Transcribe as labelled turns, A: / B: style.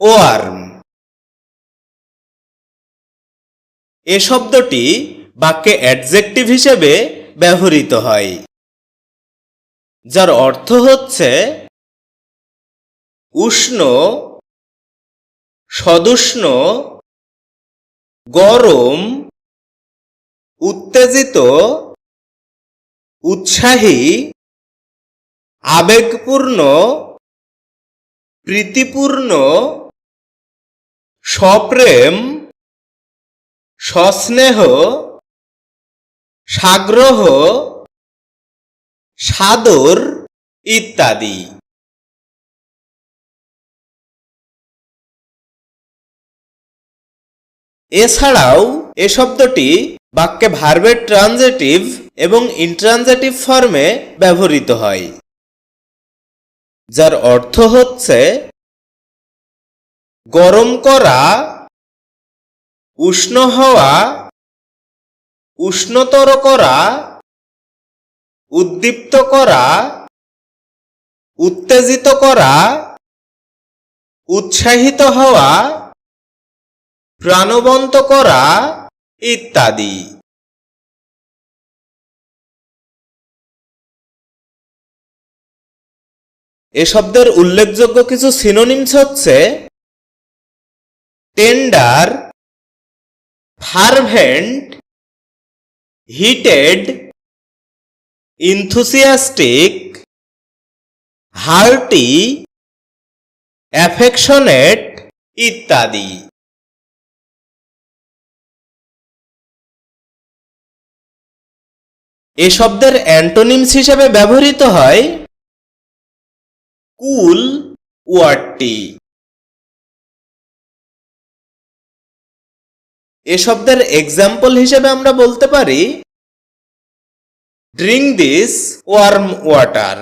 A: Worm. এ শব্দটি বাক্যে adjective হিসেবে ব্যবহৃত হয়, যার অর্থ হচ্ছে উষ্ণ, সদুষ্ণ, গরম, উত্তেজিত, উৎসাহী, আবেগপূর্ণ, প্রীতিপূর্ণ সপ্রেম, সস্নেহ, সাগ্রহ, সাদর ইত্যাদি। এছাড়াও এ শব্দটি বাক্যে ভার্বের ট্রানজেটিভ এবং ইন্ট্রানজেটিভ ফর্মে ব্যবহৃত হয়, যার অর্থ হচ্ছে গরম করা, উষ্ণ হওয়া, উষ্ণতর করা, উদ্দীপ্ত করা, উত্তেজিত করা, উৎসাহিত হওয়া, প্রাণবন্ত করা ইত্যাদি। এ শব্দের উল্লেখযোগ্য কিছু সিনোনিমস হচ্ছে tender fervent heated enthusiastic hearty affectionate ইত্যাদি। এ শব্দের অ্যান্টোনিমস হিসেবে ব্যবহৃত হয় কুল ওয়ার্ডটি। এ শব্দের এক্সাম্পল হিসেবে আমরা বলতে পারি ড্রিঙ্ক দিস ওয়ার্ম ওয়াটার